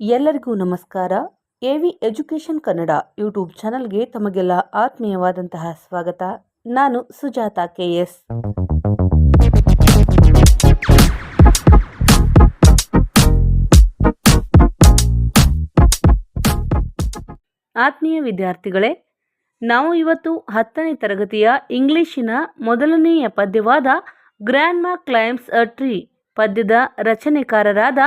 ಎಲ್ಲರಿಗೂ ನಮಸ್ಕಾರ. A V education Kannada YouTube ಚಾನಲ್ಗೆ ತಮಗೆಲ್ಲ ಆತ್ಮೀಯವಾದಂತಹ ಸ್ವಾಗತ. ನಾನು ಸುಜಾತ ಕೆ ಎಸ್. ಆತ್ಮೀಯ ವಿದ್ಯಾರ್ಥಿಗಳೇ, ನಾವು ಇವತ್ತು ಹತ್ತನೇ ತರಗತಿಯ ಇಂಗ್ಲಿಶಿನ ಮೊದಲನೆಯ ಪದ್ಯವಾದ grand grandma climbs a tree ಪದ್ಯದ ರಚನೆಕಾರರಾದ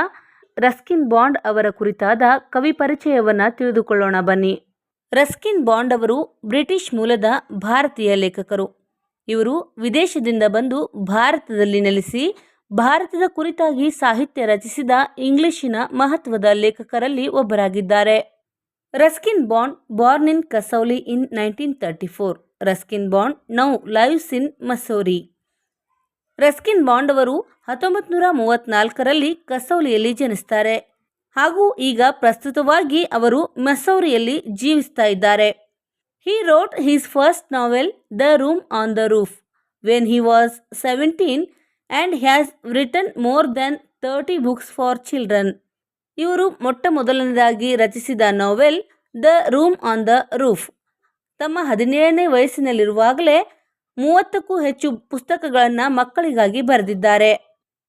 ರಸ್ಕಿನ್ ಬಾಂಡ್ ಅವರ ಕುರಿತಾದ ಕವಿ ಪರಿಚಯವನ್ನು ತಿಳಿದುಕೊಳ್ಳೋಣ ಬನ್ನಿ. ರಸ್ಕಿನ್ ಬಾಂಡ್ ಅವರು ಬ್ರಿಟಿಷ್ ಮೂಲದ ಭಾರತೀಯ ಲೇಖಕರು. ಇವರು ವಿದೇಶದಿಂದ ಬಂದು ಭಾರತದಲ್ಲಿ ನೆಲೆಸಿ, ಭಾರತದ ಕುರಿತಾಗಿ ಸಾಹಿತ್ಯ ರಚಿಸಿದ ಇಂಗ್ಲಿಶಿನ ಮಹತ್ವದ ಲೇಖಕರಲ್ಲಿ ಒಬ್ಬರಾಗಿದ್ದಾರೆ. Ruskin Bond born in Kasauli in nineteen thirty four. Ruskin Bond now lives in Mussoorie. Ruskin Bond ಅವರು ಹತ್ತೊಂಬತ್ತು ನೂರ ಮೂವತ್ತ್ನಾಲ್ಕರಲ್ಲಿ ಕಸೌಲಿಯಲ್ಲಿ ಜನಿಸ್ತಾರೆ. ಹಾಗೂ ಈಗ ಪ್ರಸ್ತುತವಾಗಿ ಅವರು ಮೆಸೌರಿಯಲ್ಲಿ ಜೀವಿಸ್ತಾ ಇದ್ದಾರೆ. He wrote his first novel the room on the roof when he was seventeen and has written more than thirty books for children ಇವರು ಮೊಟ್ಟ ಮೊದಲನೇದಾಗಿ ರಚಿಸಿದ novel the room on the roof ತಮ್ಮ ಹದಿನೇಳನೇ ವಯಸ್ಸಿನಲ್ಲಿರುವಾಗಲೇ ಮೂವತ್ತಕ್ಕೂ ಹೆಚ್ಚು ಪುಸ್ತಕಗಳನ್ನು ಮಕ್ಕಳಿಗಾಗಿ ಬರೆದಿದ್ದಾರೆ.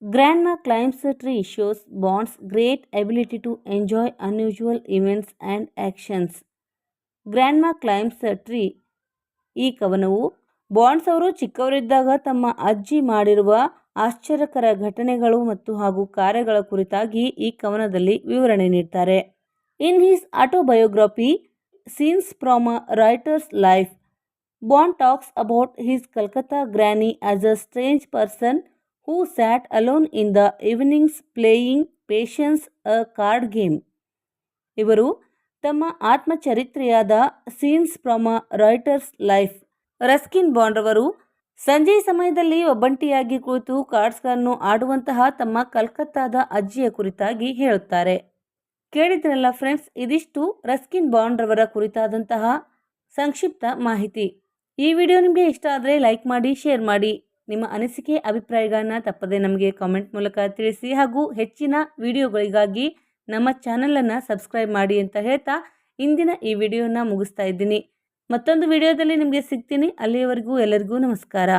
Grandma climbs tree shows Bond's great ability to enjoy unusual events and actions. Grandma climbs tree ಈ ಕವನವು ಬಾಂಡ್ಸ್ ಅವರು ಚಿಕ್ಕವರಿದ್ದಾಗ ತಮ್ಮ ಅಜ್ಜಿ ಮಾಡಿರುವ ಆಶ್ಚರ್ಯಕರ ಘಟನೆಗಳು ಮತ್ತು ಹಾಗೂ ಕಾರ್ಯಗಳ ಕುರಿತಾಗಿ ಈ ಕವನದಲ್ಲಿ ವಿವರಣೆ ನೀಡ್ತಾರೆ. In his autobiography scenes from a writer's life Bond talks about his Calcutta granny as a strange person who sat alone in the evenings playing patience, a card game. ಇವರು ತಮ್ಮ ಆತ್ಮಚರಿತ್ರೆಯಾದ scenes from a writer's life Ruskin Bond ಅವರು ಸಂಜೆ ಸಮಯದಲ್ಲಿ ಒಬ್ಬಂಟಿಯಾಗಿ ಕುಳಿತು ಕಾರ್ಡ್ಸ್ಗಳನ್ನು ಆಡುವಂತಹ ತಮ್ಮ ಕಲ್ಕತ್ತಾದ ಅಜ್ಜಿಯ ಕುರಿತಾಗಿ ಹೇಳುತ್ತಾರೆ. ಕೇಳಿದ್ರಲ್ಲ ಫ್ರೆಂಡ್ಸ್, ಇದಿಷ್ಟು ರಸ್ಕಿನ್ ಬಾಂಡ್ ರವರ ಕುರಿತಾದಂತಹ ಸಂಕ್ಷಿಪ್ತ ಮಾಹಿತಿ. ಈ ವಿಡಿಯೋ ನಿಮಗೆ ಇಷ್ಟ ಆದರೆ ಲೈಕ್ ಮಾಡಿ, ಶೇರ್ ಮಾಡಿ. ನಿಮ್ಮ ಅನಿಸಿಕೆ, ಅಭಿಪ್ರಾಯಗಳನ್ನು ತಪ್ಪದೆ ನಮಗೆ ಕಾಮೆಂಟ್ ಮೂಲಕ ತಿಳಿಸಿ ಹಾಗೂ ಹೆಚ್ಚಿನ ವಿಡಿಯೋಗಳಿಗಾಗಿ ನಮ್ಮ ಚಾನಲನ್ನು ಸಬ್ಸ್ಕ್ರೈಬ್ ಮಾಡಿ ಅಂತ ಹೇಳ್ತಾ ಇಂದಿನ ಈ ವಿಡಿಯೋನ ಮುಗಿಸ್ತಾ ಇದ್ದೀನಿ. ಮತ್ತೊಂದು ವಿಡಿಯೋದಲ್ಲಿ ನಿಮಗೆ ಸಿಗ್ತೀನಿ. ಅಲ್ಲಿಯವರೆಗೂ ಎಲ್ಲರಿಗೂ ನಮಸ್ಕಾರ.